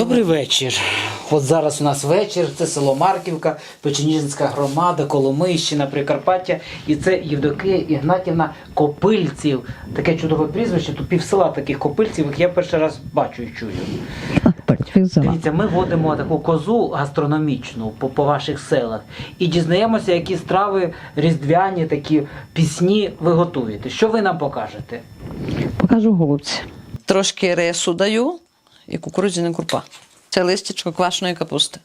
Добрий вечір. От зараз у нас вечір, це село Марківка, Печеніжинська громада, Коломийщина, Прикарпаття. І це Євдокия Ігнатівна Копильців. Таке чудове прізвище. Тут пів села таких копильців, як я перший раз бачу і чую. Так. Дивіться, ми водимо таку козу гастрономічну по, по ваших селах і дізнаємося, які страви різдвяні, такі пісні ви готуєте. Що ви нам покажете? Покажу голубці. Трошки рису даю і кукурудзяна крупа. Це листячко квашеної капусти.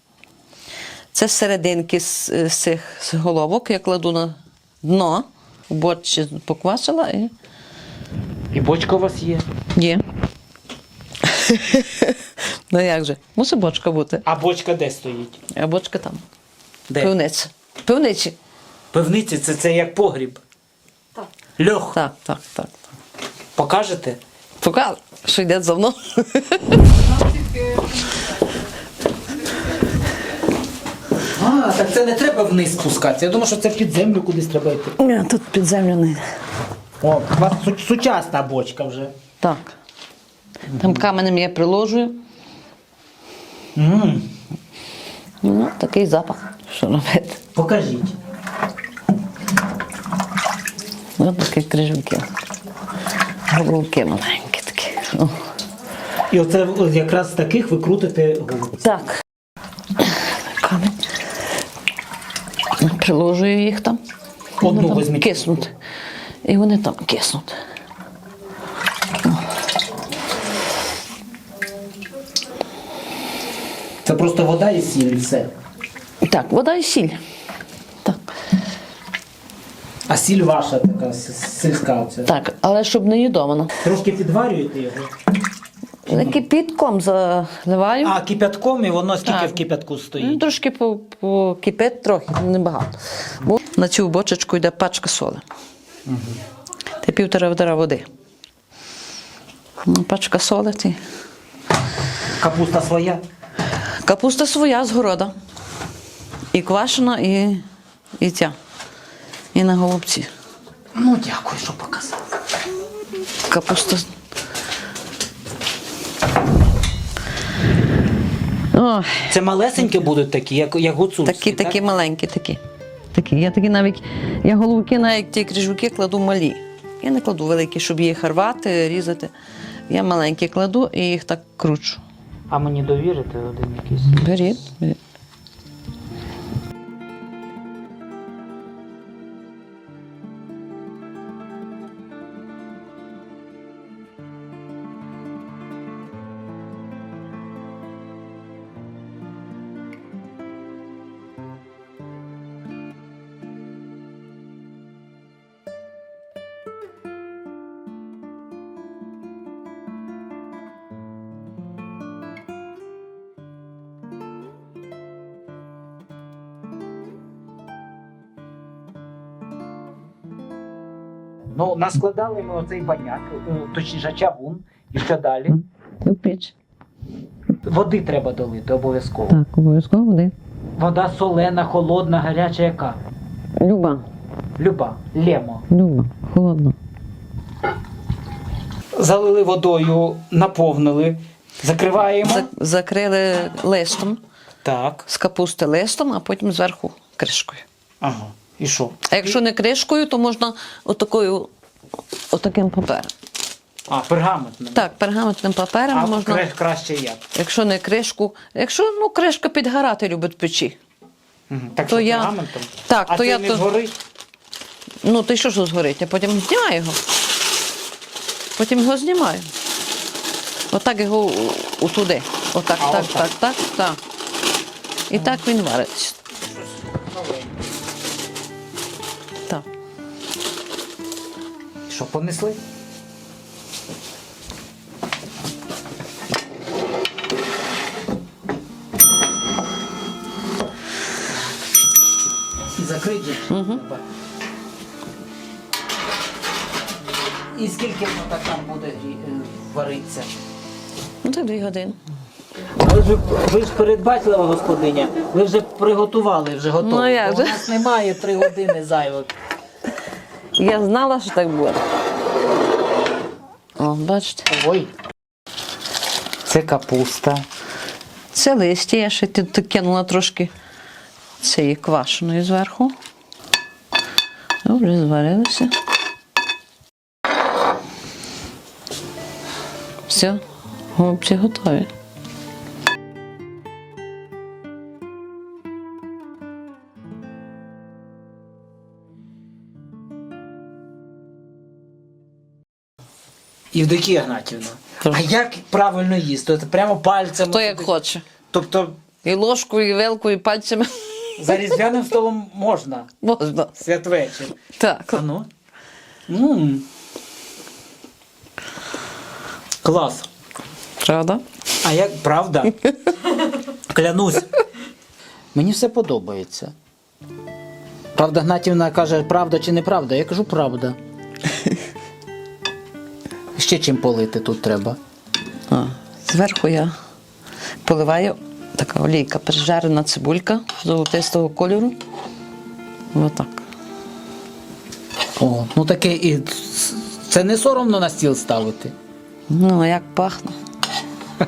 Це серединки з, з цих з головок я кладу на дно, в борщі поквасила і І бочка у вас є. є. ну як же? Мусить бочка бути. А бочка де стоїть? А бочка там. Де? Пивниця. Пивничі. Пивниці це, це як погріб. Так. Льох. Так, так, так. Покажете? Поки що йде за мною. А, так це не треба вниз спускатися. Я думаю, що це під землю кудись треба йти. Ні, тут під землю не йде. О, у вас су- сучасна бочка вже. Так. Там каменем я приложую. м Ну, такий запах. Що робити? Покажіть. Ось такі крижунки. Голубки маленькі О. І оце якраз таких ви крутите голубці. Так. Камінь. Приложую їх там. Одну Вони там киснуть. І вони там киснуть. Це просто вода і сіль, і все. Так, вода і сіль. А сіль ваша така сільська. Оця. так, але щоб не їдовано. Трошки підварюєте його. Не кипітком заливаю. А кипятком і воно скільки Так. в кипятку Ну, стоїть. трошки по- покипить, трохи, небагато. Бо на цю бочечку йде пачка соли. Та півтора ведра води. Ну, Пачка соли. ті. Капуста своя. Капуста своя з города. І квашена, і, і ця. І на голубці. Ну, дякую, що показали. Капуста. Ой, Це малесенькі будуть такі, як, як гуцульські, такі, так? такі маленькі, такі. Такі. Я такі навіть, я головки, навіть ті крижуки кладу малі. Я не кладу великі, щоб їх рвати, різати. Я маленькі кладу і їх так кручу. А мені довірите один якийсь? Беріть, беріть. Ну, наскладали ми оцей баняк, е, точніше чавун, і що далі? У піч. Води треба долити обов'язково. Так, обов'язково води. Вода солена, холодна, гаряча, яка? Люба, Люба, лемо. люба, холодно. Залили водою, наповнили, закриваємо. За- Закрили листом, Так. з капусти листом, а потім зверху кришкою. Ага. І що? А якщо не кришкою, то можна отакою, отаким папером. А, пергаментним. Так, пергаментним папером А можна. кра- краще як? Якщо не кришку, якщо ну кришка підгорати любить в печі. Мгм. Так То що я- пергаментом? Так, а то я не то- згорить? Ну, ти що ж згорить, а потім знімаю його. Потім його знімаю. Отак його у. Отак, А, так, отак. так, так, так. І так він вариться. Що, понесли? Закриті? Угу. І скільки воно так там буде е, варитися? Ну, так дві години. Ви ж, ви ж передбачлива господиня, ви вже приготували, вже готові. Ну, як Бо У нас немає три години зайвих. Я знала, що так буде. О, бачите? Ой. Це капуста. Це листя, я ще тут кинула трошки цієї квашеної зверху. Добре, зварилося. Все, голубці готові. Євдокія Гнатівна. А як правильно їсти? Це прямо пальцем. Хто як хоче. Тобто І ложкою, і вилкою, і пальцями за різдвяним столом можна. можна. Святвечір. Так. А ну. М. Клас. Правда? А як правда? Клянусь. Мені все подобається. Правда, Гнатівна каже, правда чи неправда? Я кажу, правда. Ще чим полити тут треба. А, зверху я поливаю така олійка, пережарена цибулька золотистого кольору. Отак. О, ну таке і це не соромно на стіл ставити. Ну, а як пахне.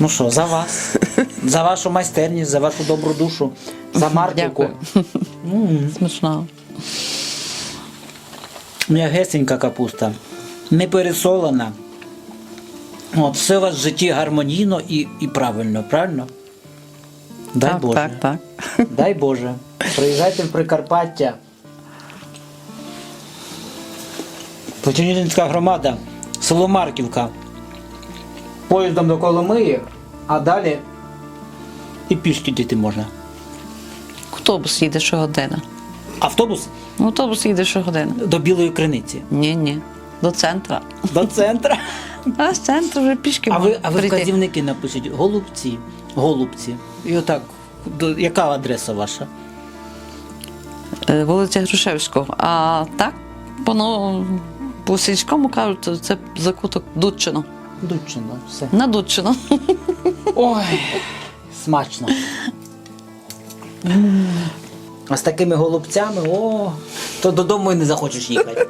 Ну що, за вас, за вашу майстерність, за вашу добру душу, за марківку. Дякую. М, Смачно. М'ягесенька капуста, не пересолена. От, все у вас в житті гармонійно і, і правильно, правильно? Дай так, Боже. так, так. Дай Боже. Приїжджайте в Прикарпаття. Почернігівська громада, село Марківка. Поїздом до Коломиї, а далі і пішки дійти можна. Автобус їде щогодина. Автобус Автобус їде щогодина. до Білої Криниці. Ні, ні. До центра. До центра. А з центру вже пішки А ви, а ви прийти. вказівники напишіть голубці, голубці. І отак, до, яка адреса ваша? Е, Вулиця Грушевського. А так, воно по сільському кажуть, це закуток Дудчино. Дудчино, все. На Дудчино. Ой, смачно. А з такими голубцями, о, то додому і не захочеш їхати.